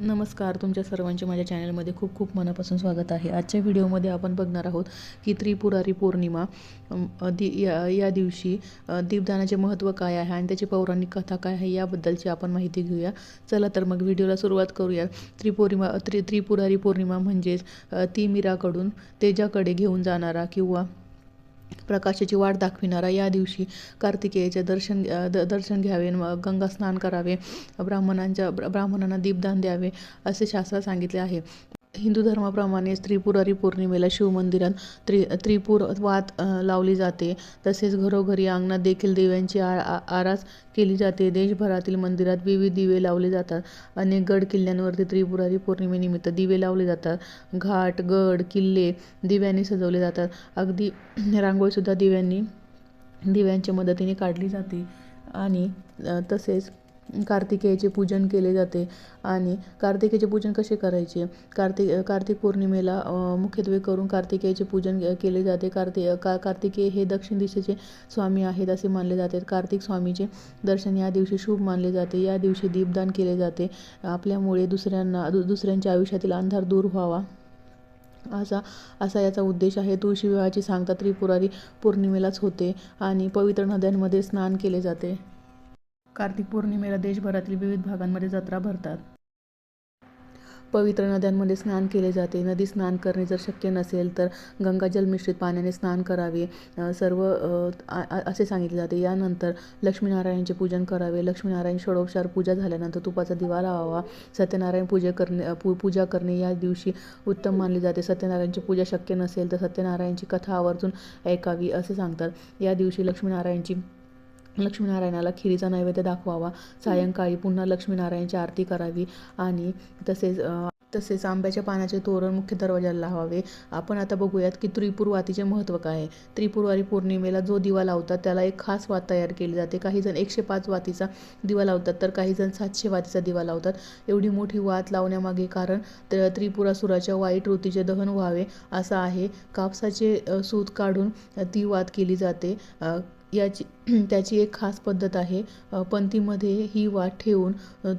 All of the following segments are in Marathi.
नमस्कार तुमच्या सर्वांचे माझ्या चॅनलमध्ये खूप खूप मनापासून स्वागत आहे. आजच्या व्हिडिओमध्ये आपण बघणार आहोत की त्रिपुरारी पौर्णिमा दि या या दिवशी दीपदानाचे महत्त्व काय आहे आणि त्याची पौराणिक कथा काय आहे याबद्दलची आपण माहिती घेऊया. चला तर मग व्हिडिओला सुरुवात करूया. त्रिपौर्णिमा त्रि त्रिपुरारी पौर्णिमा म्हणजेच ती तिमिराकडून तेजाकडे घेऊन जाणारा किंवा प्रकाशाची वाट दाखविणारा या दिवशी कार्तिकेयचे दर्शन द दर्शन घ्यावे गंगा स्नान करावे. ब्राह्मणांच्या ब्राह्मणांना दीपदान द्यावे असे शास्त्रात सांगितले आहे. हिंदू धर्माप्रमाणे त्रिपुरारी पौर्णिमेला शिवमंदिरात त्रि त्रिपुर वात लावली जाते. तसेच घरोघरी अंगणात देखील दिव्यांची आ आरास केली जाते. देशभरातील मंदिरात विविध दिवे लावले जातात. अनेक गड किल्ल्यांवरती त्रिपुरारी पौर्णिमेनिमित्त दिवे लावले जातात. घाट गड किल्ले दिव्यांनी सजवले जातात. अगदी रांगोळीसुद्धा दिव्यांनी दिव्यांच्या मदतीने काढली जाते. आणि तसेच कार्तिकेयाचे पूजन केले जाते आणि कार्तिकेयाचे पूजन कसे करायचे? कार्तिक कार्तिक पौर्णिमेला मुख्यत्वे करून कार्तिकेयाचे पूजन केले जाते. कार्ति का कार्तिकेय हे दक्षिण दिशेचे स्वामी आहेत असे मानले जाते. कार्तिक स्वामीचे दर्शन या दिवशी शुभ मानले जाते. या दिवशी दीपदान केले जाते. आपल्यामुळे दुसऱ्यांना दुसऱ्यांच्या आयुष्यातील अंधार दूर व्हावा. असा असा याचा उद्देश आहे. तुळशी विवाहाची सांगता त्रिपुरारी पौर्णिमेलाच होते आणि पवित्र नद्यांमध्ये स्नान केले जाते. कार्तिक पौर्णिमेला देशभरातील विविध भागांमध्ये जत्रा भरतात. पवित्र नद्यांमध्ये स्नान केले जाते. नदी स्नान करणे जर शक्य नसेल तर गंगाजल मिश्रित पाण्याने स्नान करावे. सर्व असे सांगितले जाते. यानंतर लक्ष्मीनारायणचे पूजन करावे. लक्ष्मीनारायण षडोपचार पूजा झाल्यानंतर तुपाचा दिवा लावावा. सत्यनारायण पूजा करणे पू पूजा करणे या दिवशी उत्तम मानले जाते. सत्यनारायणची पूजा शक्य नसेल तर सत्यनारायणची कथा आवर्जून ऐकावी असे सांगतात. या दिवशी लक्ष्मीनारायणची लक्ष्मीनारायणाला खिरीचा नैवेद्य दाखवावा. सायंकाळी पुन्हा लक्ष्मीनारायणची आरती करावी आणि तसेच तसेच आंब्याच्या पानाचे तोरण मुख्य दरवाजाला लावावे. आपण आता बघूयात की त्रिपुरवातीचे महत्त्व काय आहे. त्रिपुरवारी पौर्णिमेला जो दिवा लावतात त्याला एक खास वात तयार केली जाते. काही जण एकशे पाच वातीचा दिवा लावतात तर काही जण सातशे वातीचा दिवा लावतात. एवढी मोठी वात लावण्यामागे कारण त- त्रिपुरासुराच्या वाईट वृत्तीचे दहन व्हावे असं आहे. कापसाचे सूत काढून ती वात केली जाते. याची त्याची एक खास पद्धत आहे. पंथीमध्ये ही वात ठेवून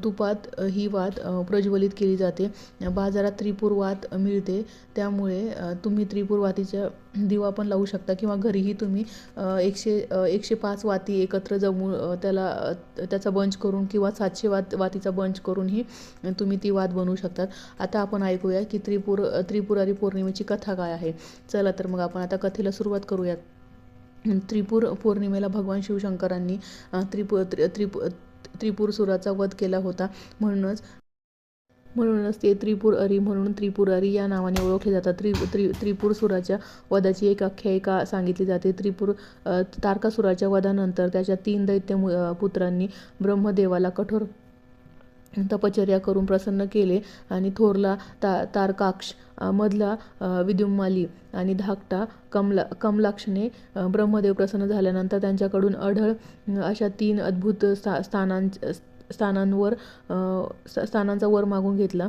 तुपात ही वात प्रज्वलित केली जाते. बाजारात त्रिपुर वात मिळते. त्यामुळे तुम्ही त्रिपुर वातीचा दिवा पण लावू शकता किंवा घरीही तुम्ही एकशे एकशे पाच वाती एकत्र जमू त्याला त्याचा बंच करून किंवा सातशे वात वातीचा बंच करूनही तुम्ही ती वात बनवू शकतात आता आपण ऐकूया की त्रिपूर त्रिपुरारी पौर्णिमेची कथा काय आहे? चला तर मग आपण आता कथेला सुरुवात करूयात. त्रिपुर पौर्णिमेला भगवान शिवशंकरांनी अ, त्रिपु त्रि त्रिपु त्रिपुरसुराचा वध केला होता. म्हणूनच म्हणूनच ते त्रिपुरहरी म्हणून त्रिपुरारी या नावाने ओळखले जातात. त्रि त्रि त्रिपुरसुराच्या वधाची एक आख्यायिका सांगितली जाते. त्रिपुर तारकासुराच्या वधानंतर त्याच्या तीन दैत्य पुत्रांनी ब्रह्मदेवाला कठोर तपश्चर्या करून प्रसन्न केले आणि थोरला ता तारकाक्ष मधला विद्युमाली आणि धाकटा कमला कमलाक्षने ब्रह्मदेव प्रसन्न झाल्यानंतर त्यांच्याकडून अढळ अशा तीन अद्भुत स्था स्थानां स्थानांवर स्थानांचा वर मागून घेतला.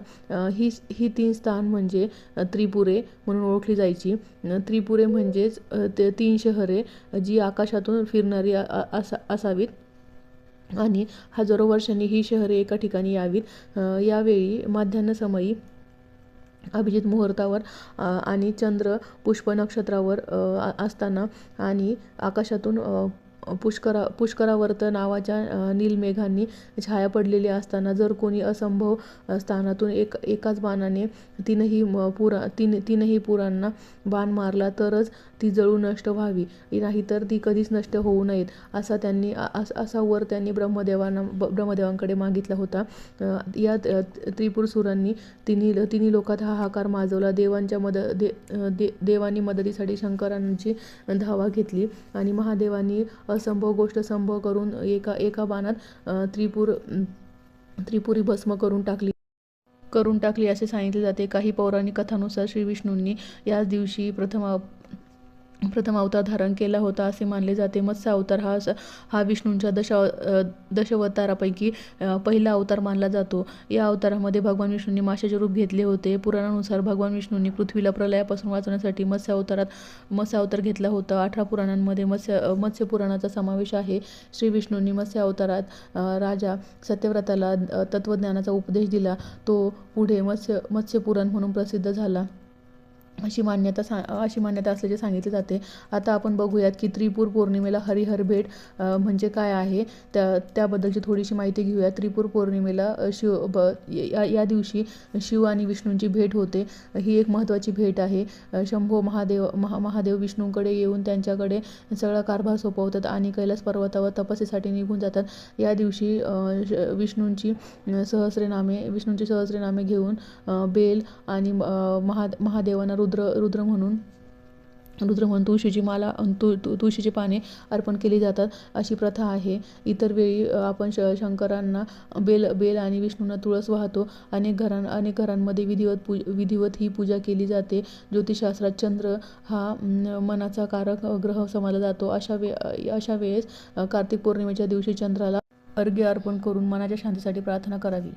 ही ही तीन स्थान म्हणजे त्रिपुरे म्हणून ओळखली जायची. त्रिपुरे म्हणजेच ते तीन शहरे जी आकाशातून फिरणारी असा असावीत. आणि हजारो वर्षांनी ही शहरे एका ठिकाणी यावीत. यावेळी माध्यान्हसमयी अभिजित मुहूर्तावर आणि चंद्र पुष्प नक्षत्रावर असताना आणि आकाशातून पुष्करा पुष्करावर्त नावाच्या नीलमेघांनी छाया पडलेली असताना जर कोणी असंभव स्थानातून एक एकाच बाणाने तीनही पुरा तीन तीनही पुरांना बाण मारला तरच ती जळून नष्ट व्हावी. नाहीतर ती कधीच नष्ट होऊ नयेत असा त्यांनी अस- असा वर त्यांनी ब्रह्मदेवांना ब- ब्रह्मदेवांकडे मागितला होता. या त्रिपुरसुरांनी तिन्ही तिन्ही लोकात हाहाकार माजवला. देवांच्या मद दे दे देवांनी मदतीसाठी शंकरांची धावा घेतली आणि महादेवांनी असंभव गोष्ट संभव करून एका एका बाणात त्रिपूर त्रिपुर त्रिपुरी भस्म करून टाकली. करून टाकली असे सांगितले जाते. काही पौराणिक कथानुसार श्री विष्णूंनी याच दिवशी प्रथम प्रथम अवतार धारण केला होता असे मानले जाते. मत्स्य अवतार हा स- हा विष्णूंच्या दशा दशावतारापैकी पहिला अवतार मानला जातो. या अवतारामध्ये भगवान विष्णूंनी माशाचे रूप घेतले होते. पुराणानुसार भगवान विष्णूंनी पृथ्वीला प्रलयापासून वाचवण्यासाठी मत्स्य अवतारात मत्स्य अवतार घेतला होता. अठरा पुराणांमध्ये मत्स्य मत्स्य पुराणाचा समावेश आहे. श्री विष्णूंनी मत्स्य अवतारात राजा सत्यव्रताला तत्त्वज्ञानाचा उपदेश दिला. तो पुढे मत्स्य मत्स्य पुराण म्हणून प्रसिद्ध झाला. अशी मान्यता सा अशी मान्यता असल्याचे सांगितले जाते. आता आपण बघूयात की त्रिपूर पौर्णिमेला हरिहर भेट म्हणजे काय आहे? त्या त्याबद्दलची थोडीशी माहिती घेऊया त्रिपूर पौर्णिमेला शिव ब या या दिवशी शिव आणि विष्णूंची भेट होते. ही एक महत्त्वाची भेट आहे. शंभो महादेव महा महादेव विष्णूंकडे येऊन त्यांच्याकडे सगळा कारभार सोपवतात आणि कैलास पर्वतावर तपस्येसाठी निघून जातात. या दिवशी श- विष्णूंची सहस्रनामे विष्णूंची सहस्रनामे घेऊन बेल आणि महा महादेवांना रुद्र रुद्र रुद्र म्हणून रुद्र म्हणून तुळशीची माला तु तु तुळशीची पाने अर्पण केली जातात. अशी प्रथा आहे. इतर वेळी आपण श शंकरांना बेल बेल आणि विष्णूंना तुळस वाहतो. अनेक घरां अनेक घरांमध्ये विधिवत पू विधिवत ही पूजा केली जाते. ज्योतिषशास्त्रात चंद्र हा मनाचा कारक ग्रह समजला जातो. अशा वे अशा वेळेस कार्तिक पौर्णिमेच्या दिवशी चंद्राला अर्घ्य अर्पण करून मनाच्या शांतीसाठी प्रार्थना करावी.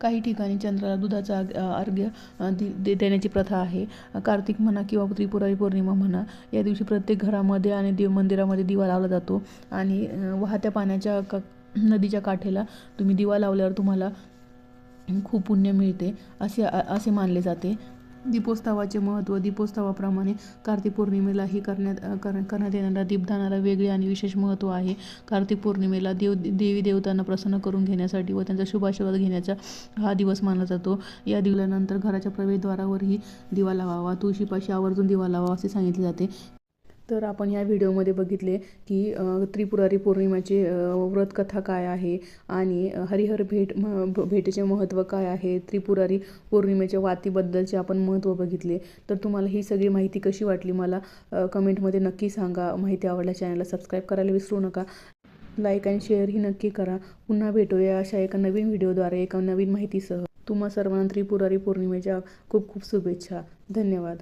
काही ठिकाणी चंद्राला दुधाचा अर्घ्य दि दे देण्याची प्रथा आहे. कार्तिक म्हणा किंवा त्रिपुरारी पौर्णिमा म्हणा या दिवशी प्रत्येक घरामध्ये आणि देव मंदिरामध्ये दिवा लावला जातो. आणि वाहत्या पाण्याच्या का नदीच्या काठेला तुम्ही दिवा लावल्यावर तुम्हाला खूप पुण्य मिळते असे असे मानले जाते. दीपोत्सवाचे महत्त्व दीपोत्सवाप्रमाणे कार्तिक पौर्णिमेलाही करण्यात कर करण्यात येणाऱ्या दीपदानाला वेगळे आणि विशेष महत्त्व आहे. कार्तिक पौर्णिमेला देव देवी देवतांना प्रसन्न करून घेण्यासाठी व त्यांचा शुभाशीर्वाद घेण्याचा हा दिवस मानला जातो. या दिवल्यानंतर घराच्या प्रवेशद्वारावरही दिवा लावावा तुळशीपाशी आवर्जून दिवा लावावा असे सांगितले जाते. तर आपण या व्हिडिओमध्ये बघितले की त्रिपुरारी पौर्णिमाची व्रतकथा काय आहे आणि हरिहर भेट म भेटीचे महत्त्व काय आहे? त्रिपुरारी पौर्णिमेच्या वातीबद्दलचे आपण महत्त्व बघितले. तर तुम्हाला ही सगळी माहिती कशी वाटली मला कमेंटमध्ये नक्की सांगा. माहिती आवडल्या चॅनलला सबस्क्राईब करायला विसरू नका. लाईक आणि शेअरही नक्की करा. पुन्हा भेटूया अशा एका नवीन व्हिडिओद्वारे एका नवीन माहितीसह. तुम्हा सर्वांना त्रिपुरारी पौर्णिमेच्या खूप खूप शुभेच्छा. धन्यवाद.